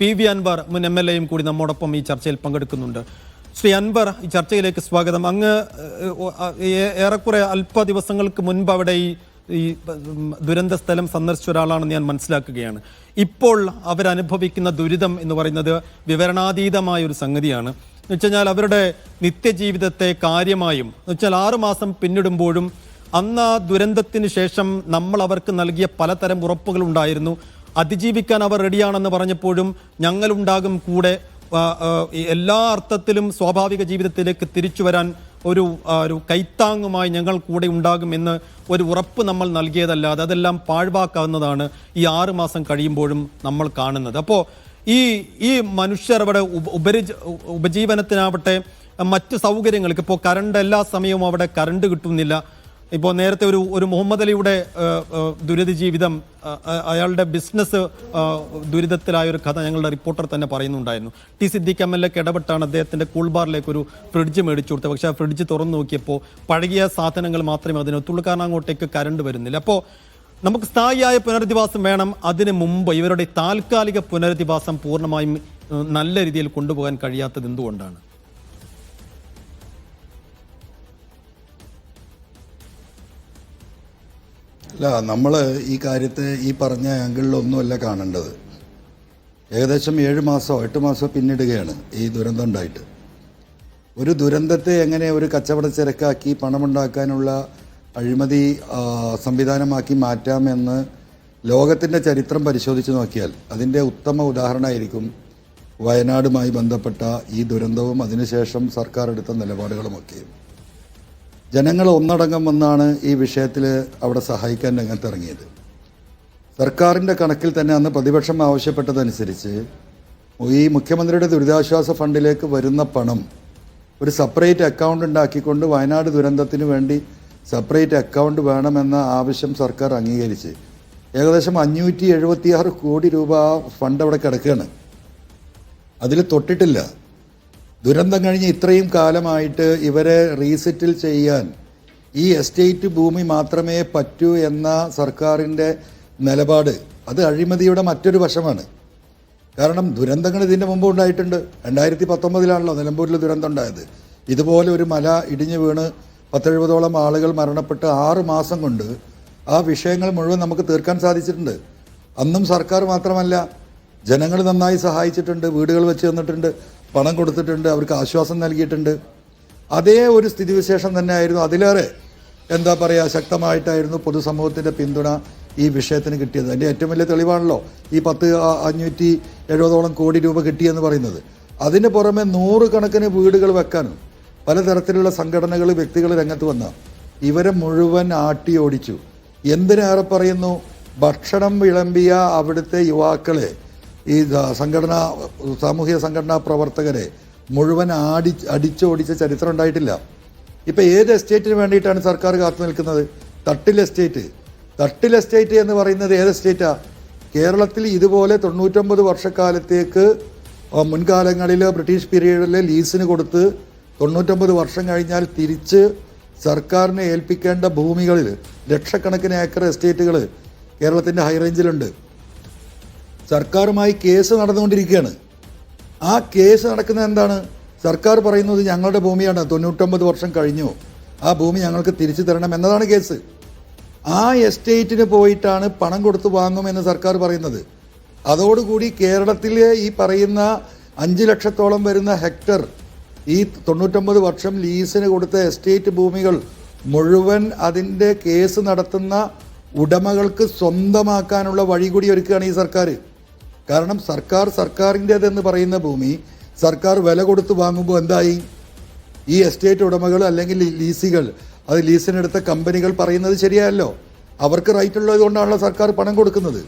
P V Anwar മുൻ M L എയും കൂടി നമ്മോടൊപ്പം ഈ ചർച്ചയിൽ പങ്കെടുക്കുന്നുണ്ട്. ശ്രീ അൻവർ ഈ ചർച്ചയിലേക്ക് സ്വാഗതം. അങ്ങ് ഏറെക്കുറെ അല്പ ദിവസങ്ങൾക്ക് മുൻപ് അവിടെ ഈ ഈ ദുരന്ത സ്ഥലം സന്ദർശിച്ച ഒരാളാണെന്ന് ഞാൻ മനസ്സിലാക്കുകയാണ്. ഇപ്പോൾ അവരനുഭവിക്കുന്ന ദുരിതം എന്ന് പറയുന്നത് വിവരണാതീതമായ ഒരു സംഗതിയാണ്. എന്ന് വെച്ചാൽ അവരുടെ നിത്യജീവിതത്തെ കാര്യമായും എന്ന് വെച്ചാൽ ആറുമാസം പിന്നിടുമ്പോഴും അന്ന് ആ ദുരന്തത്തിന് ശേഷം നമ്മൾ അവർക്ക് നൽകിയ പലതരം ഉറപ്പുകൾ ഉണ്ടായിരുന്നു. അതിജീവിക്കാൻ അവർ റെഡിയാണെന്ന് പറഞ്ഞപ്പോഴും ഞങ്ങളുണ്ടാകും കൂടെ എല്ലാ അർത്ഥത്തിലും സ്വാഭാവിക ജീവിതത്തിലേക്ക് തിരിച്ചു വരാൻ ഒരു ഒരു കൈത്താങ്ങുമായി ഞങ്ങൾ കൂടെ ഉണ്ടാകും എന്ന് ഒരു ഉറപ്പ് നമ്മൾ നൽകിയതല്ലാതെ അതെല്ലാം പാഴ്വാക്കാവുന്നതാണ് ഈ ആറ് മാസം കഴിയുമ്പോഴും നമ്മൾ കാണുന്നത്. അപ്പോൾ ഈ ഈ മനുഷ്യർ അവിടെ ഉപ- ഉപരി ഉപജീവനത്തിനാവട്ടെ മറ്റ് സൗകര്യങ്ങൾക്ക് ഇപ്പോൾ കറണ്ട് എല്ലാ സമയവും അവിടെ കറണ്ട് കിട്ടുന്നില്ല. ഇപ്പോൾ നേരത്തെ ഒരു ഒരു മുഹമ്മദ് അലിയുടെ ദുരിത ജീവിതം അയാളുടെ ബിസിനസ് ദുരിതത്തിലായ ഒരു കഥ ഞങ്ങളുടെ റിപ്പോർട്ടർ തന്നെ പറയുന്നുണ്ടായിരുന്നു. ടി സിദ്ദിഖ് എം എൽ എക്ക് ഇടപെട്ടാണ് അദ്ദേഹത്തിന്റെ കൂൾ ബാറിലേക്ക് ഒരു ഫ്രിഡ്ജ് മേടിച്ചു കൊടുത്തത്. പക്ഷേ ആ ഫ്രിഡ്ജ് തുറന്നു നോക്കിയപ്പോൾ പഴകിയ സാധനങ്ങൾ മാത്രമേ അതിനൊത്തുള്ളൂ കാരണം അങ്ങോട്ടേക്ക് കരണ്ട് വരുന്നില്ല. അപ്പോൾ നമുക്ക് സ്ഥായിയായ പുനരധിവാസം വേണം. അതിന് മുമ്പ് ഇവരുടെ താൽക്കാലിക പുനരധിവാസം പൂർണമായും നല്ല രീതിയിൽ കൊണ്ടുപോകാൻ കഴിയാത്തത് എന്തുകൊണ്ടാണ്? അല്ല നമ്മൾ ഈ കാര്യത്തെ ഈ പറഞ്ഞ ആംഗിളിലൊന്നുമല്ല കാണേണ്ടത്. ഏകദേശം ഏഴ് മാസമോ എട്ട് മാസമോ പിന്നിടുകയാണ് ഈ ദുരന്തം ഉണ്ടായിട്ട്. ഒരു ദുരന്തത്തെ എങ്ങനെ ഒരു കച്ചവട ചരക്കാക്കി പണമുണ്ടാക്കാനുള്ള അഴിമതി സംവിധാനമാക്കി മാറ്റാമെന്ന് ലോകത്തിന്റെ ചരിത്രം പരിശോധിച്ച് നോക്കിയാൽ അതിന്റെ ഉത്തമ ഉദാഹരണമായിരിക്കും വയനാടുമായി ബന്ധപ്പെട്ട ഈ ദുരന്തവും അതിനുശേഷം സർക്കാർ എടുത്ത നിലപാടുകളുമൊക്കെയും ജനങ്ങൾ ഒന്നടങ്കം വന്നാണ് ഈ വിഷയത്തിൽ അവിടെ സഹായിക്കാൻ രംഗത്തിറങ്ങിയത്. സർക്കാരിന്റെ കണക്കിൽ തന്നെ അന്ന് പ്രതിപക്ഷം ആവശ്യപ്പെട്ടതനുസരിച്ച് ഈ മുഖ്യമന്ത്രിയുടെ ദുരിതാശ്വാസ ഫണ്ടിലേക്ക് വരുന്ന പണം ഒരു സെപ്പറേറ്റ് അക്കൗണ്ട് ഉണ്ടാക്കിക്കൊണ്ട് വയനാട് ദുരന്തത്തിന് വേണ്ടി സെപ്പറേറ്റ് അക്കൗണ്ട് വേണമെന്ന ആവശ്യം സർക്കാർ അംഗീകരിച്ച് ഏകദേശം അഞ്ഞൂറ്റി എഴുപത്തിയാറ് കോടി രൂപ ഫണ്ട് അവിടെ കിടക്കുകയാണ്. അതിൽ തൊട്ടിട്ടില്ല. ദുരന്തം കഴിഞ്ഞ് ഇത്രയും കാലമായിട്ട് ഇവരെ റീസെറ്റിൽ ചെയ്യാൻ ഈ എസ്റ്റേറ്റ് ഭൂമി മാത്രമേ പറ്റൂ എന്ന സർക്കാരിന്റെ നിലപാട് അത് അഴിമതിയുടെ മറ്റൊരു വശമാണ്. കാരണം ദുരന്തങ്ങൾ ഇതിന്റെ മുമ്പ് ഉണ്ടായിട്ടുണ്ട്. രണ്ടായിരത്തി പത്തൊമ്പതിലാണല്ലോ നിലമ്പൂരിൽ ദുരന്തം ഉണ്ടായത്. ഇതുപോലെ ഒരു മല ഇടിഞ്ഞു വീണ് പത്തെഴുപതോളം ആളുകൾ മരണപ്പെട്ട് ആറ് മാസം കൊണ്ട് ആ വിഷയങ്ങൾ മുഴുവൻ നമുക്ക് തീർക്കാൻ സാധിച്ചിട്ടുണ്ട്. അന്നും സർക്കാർ മാത്രമല്ല ജനങ്ങൾ നന്നായി സഹായിച്ചിട്ടുണ്ട് വീടുകൾ വെച്ച് തന്നിട്ടുണ്ട്. പണം കൊടുത്തിട്ടുണ്ട് അവർക്ക് ആശ്വാസം നൽകിയിട്ടുണ്ട്. അതേ ഒരു സ്ഥിതിവിശേഷം തന്നെയായിരുന്നു അതിലേറെ എന്താ പറയുക ശക്തമായിട്ടായിരുന്നു പൊതുസമൂഹത്തിന്റെ പിന്തുണ ഈ വിഷയത്തിന് കിട്ടിയത്. അതിന്റെ ഏറ്റവും വലിയ തെളിവാണല്ലോ ഈ പത്ത് അഞ്ഞൂറ്റി എഴുപതോളം കോടി രൂപ കിട്ടിയെന്ന് പറയുന്നത്. അതിന് പുറമെ നൂറുകണക്കിന് വീടുകൾ വെക്കാനും പലതരത്തിലുള്ള സംഘടനകൾ വ്യക്തികൾ രംഗത്ത് വന്ന ഇവരെ മുഴുവൻ ആട്ടി ഓടിച്ചു. എന്തിനേറെ പറയുന്നു? ഭക്ഷണം വിളമ്പിയ അവിടുത്തെ യുവാക്കളെ ഈ സംഘടനാ സാമൂഹിക സംഘടനാ പ്രവർത്തകരെ മുഴുവൻ ആടി അടിച്ചോടിച്ച ചരിത്രം ഉണ്ടായിട്ടില്ല. ഇപ്പം ഏത് എസ്റ്റേറ്റിന് വേണ്ടിയിട്ടാണ് സർക്കാർ കാത്തു നിൽക്കുന്നത്? തട്ടിൽ എസ്റ്റേറ്റ്. തട്ടിൽ എസ്റ്റേറ്റ് എന്ന് പറയുന്നത് ഏത് എസ്റ്റേറ്റാണ് കേരളത്തിൽ ഇതുപോലെ തൊണ്ണൂറ്റൊമ്പത് വർഷക്കാലത്തേക്ക് മുൻകാലങ്ങളിൽ ബ്രിട്ടീഷ് പീരീഡിൽ ലീസിന് കൊടുത്ത് തൊണ്ണൂറ്റൊമ്പത് വർഷം കഴിഞ്ഞാൽ തിരിച്ച് സർക്കാരിനെ ഏൽപ്പിക്കേണ്ട ഭൂമികളിൽ ലക്ഷക്കണക്കിന് ഏക്കർ എസ്റ്റേറ്റുകൾ കേരളത്തിന്റെ ഹൈറേഞ്ചിലുണ്ട് സർക്കാരുമായി കേസ് നടന്നുകൊണ്ടിരിക്കുകയാണ്. ആ കേസ് നടക്കുന്നത് എന്താണ്? സർക്കാർ പറയുന്നത് ഞങ്ങളുടെ ഭൂമിയാണ്. തൊണ്ണൂറ്റൊമ്പത് വർഷം കഴിഞ്ഞു. ആ ഭൂമി ഞങ്ങൾക്ക് തിരിച്ചു തരണം എന്നതാണ് കേസ്. ആ എസ്റ്റേറ്റിന് പോയിട്ടാണ് പണം കൊടുത്ത് വാങ്ങുമെന്ന് സർക്കാർ പറയുന്നത്. അതോടുകൂടി കേരളത്തിലെ ഈ പറയുന്ന അഞ്ച് ലക്ഷത്തോളം വരുന്ന ഹെക്ടർ ഈ തൊണ്ണൂറ്റൊമ്പത് വർഷം ലീസിന് കൊടുത്ത എസ്റ്റേറ്റ് ഭൂമികൾ മുഴുവൻ അതിന്റെ കേസ് നടത്തുന്ന ഉടമകൾക്ക് സ്വന്തമാക്കാനുള്ള വഴി കൂടി ഒരുക്കുകയാണ് ഈ സർക്കാർ. കാരണം സർക്കാർ സർക്കാരിന്റേതെന്ന് പറയുന്ന ഭൂമി സർക്കാർ വില കൊടുത്ത് വാങ്ങുമ്പോൾ എന്തായി? ഈ എസ്റ്റേറ്റ് ഉടമകൾ അല്ലെങ്കിൽ ലീസുകൾ അത് ലീസിനെടുത്ത കമ്പനികൾ പറയുന്നത് ശരിയല്ലോ അവർക്ക് റൈറ്റ് ഉള്ളത് കൊണ്ടാണല്ലോ സർക്കാർ പണം കൊടുക്കുന്നത്.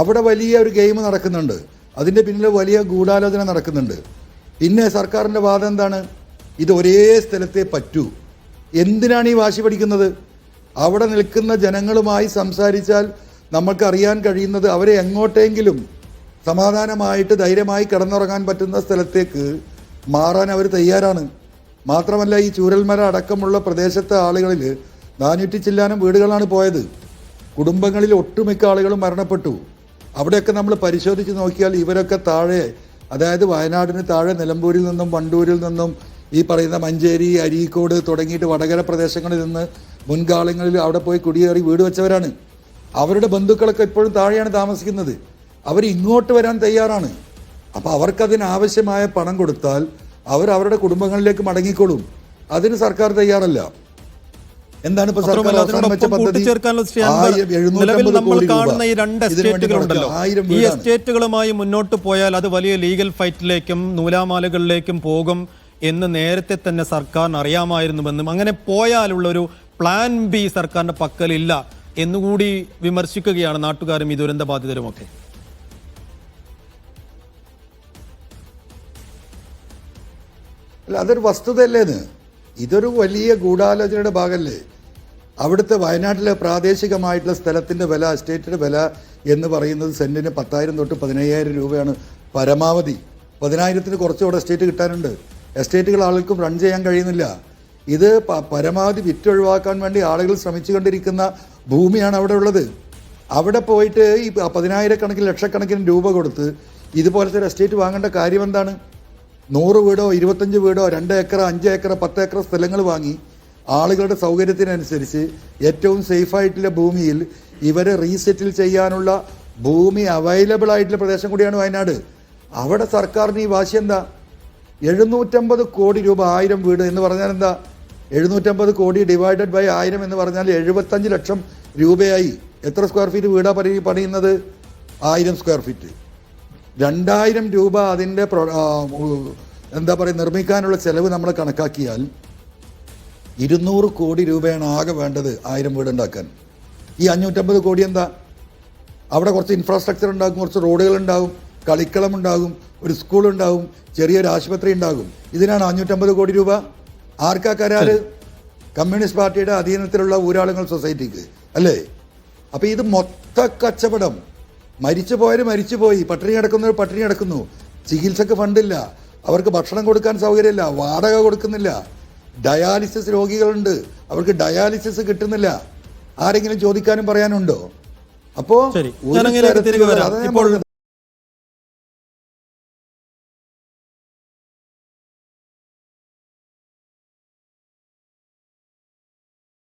അവിടെ വലിയ ഒരു ഗെയിം നടക്കുന്നുണ്ട്. അതിന്റെ പിന്നിൽ വലിയ ഗൂഢാലോചന നടക്കുന്നുണ്ട്. പിന്നെ സർക്കാരിന്റെ വാദം എന്താണ്? ഇത് ഒരേ സ്ഥലത്തെ പറ്റൂ. എന്തിനാണ് ഈ വാശി പഠിക്കുന്നത് അവിടെ നിൽക്കുന്ന ജനങ്ങളുമായി സംസാരിച്ചാൽ നമുക്കറിയാൻ കഴിയുന്നത് അവരെ എങ്ങോട്ടെങ്കിലും സമാധാനമായിട്ട് ധൈര്യമായി കിടന്നുറങ്ങാൻ പറ്റുന്ന സ്ഥലത്തേക്ക് മാറാൻ അവർ തയ്യാറാണ്. മാത്രമല്ല ഈ ചൂരൽമല അടക്കമുള്ള പ്രദേശത്തെ ആളുകളിൽ നാനൂറ്റി ചില്ലാനം വീടുകളാണ് പോയത്. കുടുംബങ്ങളിൽ ഒട്ടുമിക്ക ആളുകളും മരണപ്പെട്ടു. അവിടെയൊക്കെ നമ്മൾ പരിശോധിച്ച് നോക്കിയാൽ ഇവരൊക്കെ താഴെ അതായത് വയനാടിന് താഴെ നിലമ്പൂരിൽ നിന്നും വണ്ടൂരിൽ നിന്നും ഈ പറയുന്ന മഞ്ചേരി അരീക്കോട് തുടങ്ങിയിട്ട് വടകര പ്രദേശങ്ങളിൽ നിന്ന് മുൻകാലങ്ങളിൽ അവിടെ പോയി കുടിയേറി വീട് വെച്ചവരാണ്. അവരുടെ ബന്ധുക്കളൊക്കെ ഇപ്പോഴും താഴെയാണ് താമസിക്കുന്നത്. അവർ ഇങ്ങോട്ട് വരാൻ തയ്യാറാണ്. അപ്പോൾ അവർക്കതിനാവശ്യമായ പണം കൊടുത്താൽ അവർ അവരുടെ കുടുംബങ്ങളിലേക്ക് മടങ്ങിക്കോളും. അതിന് സർക്കാർ തയ്യാറല്ല. എന്താണ് ഇപ്പൊ സർക്കാർ നിലവിൽ നമ്മൾ കാണുന്ന ഈ രണ്ട് എസ്റ്റേറ്റുകളുണ്ടല്ലോ ഈ. എസ്റ്റേറ്റുകളുമായി മുന്നോട്ട് പോയാൽ അത് വലിയ ലീഗൽ ഫൈറ്റിലേക്കും നൂലാമാലകളിലേക്കും പോകും എന്ന് നേരത്തെ തന്നെ സർക്കാരിന് അറിയാമായിരുന്നുവെന്നും അങ്ങനെ പോയാലുള്ള ഒരു പ്ലാൻ ബി സർക്കാരിന്റെ പക്കലില്ല എന്നുകൂടി വിമർശിക്കുകയാണ് നാട്ടുകാരും ഈ ദുരന്ത ബാധിതരുമൊക്കെ അല്ല അതൊരു വസ്തുതയല്ലേന്ന്? ഇതൊരു വലിയ ഗൂഢാലോചനയുടെ ഭാഗമല്ലേ അവിടുത്തെ വയനാട്ടിലെ പ്രാദേശികമായിട്ടുള്ള സ്ഥലത്തിന്റെ വില എസ്റ്റേറ്റിന്റെ വില എന്ന് പറയുന്നത് സെന്റിന് പത്തായിരം തൊട്ട് പതിനയ്യായിരം രൂപയാണ് പരമാവധി. പതിനായിരത്തിന് കുറച്ചുകൂടെ എസ്റ്റേറ്റ് കിട്ടാനുണ്ട്. എസ്റ്റേറ്റുകൾ ആളുകൾക്കും റൺ ചെയ്യാൻ കഴിയുന്നില്ല. ഇത് പരമാവധി വിറ്റൊഴിവാക്കാൻ വേണ്ടി ആളുകൾ ശ്രമിച്ചുകൊണ്ടിരിക്കുന്ന ഭൂമിയാണ് അവിടെ ഉള്ളത്. അവിടെ പോയിട്ട് ഈ പതിനായിരക്കണക്കിന് ലക്ഷക്കണക്കിന് രൂപ കൊടുത്ത് ഇതുപോലത്തെ ഒരു എസ്റ്റേറ്റ് വാങ്ങേണ്ട കാര്യം എന്താണ്? നൂറ് വീടോ ഇരുപത്തഞ്ച് വീടോ രണ്ട് ഏക്കർ അഞ്ച് ഏക്കർ പത്ത് ഏക്കർ സ്ഥലങ്ങൾ വാങ്ങി ആളുകളുടെ സൗകര്യത്തിനനുസരിച്ച് ഏറ്റവും സേഫായിട്ടുള്ള ഭൂമിയിൽ ഇവരെ റീസെറ്റിൽ ചെയ്യാനുള്ള ഭൂമി അവൈലബിൾ ആയിട്ടുള്ള പ്രദേശം കൂടിയാണ് വയനാട്. അവിടെ സർക്കാരിന് ഈ വാശി എന്താ? എഴുന്നൂറ്റമ്പത് കോടി രൂപ ആയിരം വീട് എന്ന് പറഞ്ഞാൽ എന്താ? എഴുന്നൂറ്റമ്പത് കോടി ഡിവൈഡഡ് ബൈ ആയിരം എന്ന് പറഞ്ഞാൽ എഴുപത്തഞ്ച് ലക്ഷം രൂപയായി. എത്ര സ്ക്വയർ ഫീറ്റ് വീടാ പണി പണിയുന്നത്? ആയിരം സ്ക്വയർ ഫീറ്റ് രണ്ടായിരം രൂപ അതിന്റെ എന്താ പറയുക നിർമ്മിക്കാനുള്ള ചെലവ് നമ്മൾ കണക്കാക്കിയാൽ ഇരുന്നൂറ് കോടി രൂപയാണ് ആകെ വേണ്ടത് ആയിരം വീടുണ്ടാക്കാൻ ഈ അഞ്ഞൂറ്റമ്പത് കോടി എന്താ? അവിടെ കുറച്ച് ഇൻഫ്രാസ്ട്രക്ചർ ഉണ്ടാകും കുറച്ച് റോഡുകൾ ഉണ്ടാകും കളിക്കളം ഉണ്ടാകും ഒരു സ്കൂൾ ഉണ്ടാകും ചെറിയൊരു ആശുപത്രി ഉണ്ടാകും. ഇതിനാണ് അഞ്ഞൂറ്റമ്പത് കോടി രൂപ. ആർക്കാ കരാറ് കമ്മ്യൂണിസ്റ്റ് പാർട്ടിയുടെ അധീനത്തിലുള്ള ഊരാളുങ്ങൾ സൊസൈറ്റിക്ക് അല്ലേ? അപ്പോൾ ഇത് മൊത്ത കച്ചവടം മരിച്ചു പോയവർ മരിച്ചു പോയി പട്ടിണി കിടക്കുന്നവർ പട്ടിണി കിടക്കുന്നു. ചികിത്സക്ക് ഫണ്ടില്ല. അവർക്ക് ഭക്ഷണം കൊടുക്കാൻ സൗകര്യമില്ല. വാടക കൊടുക്കുന്നില്ല. ഡയാലിസിസ് രോഗികളുണ്ട്. അവർക്ക് ഡയാലിസിസ് കിട്ടുന്നില്ല. ആരെങ്കിലും ചോദിക്കാനും പറയാനുണ്ടോ? അപ്പോ ഇപ്പോൾ.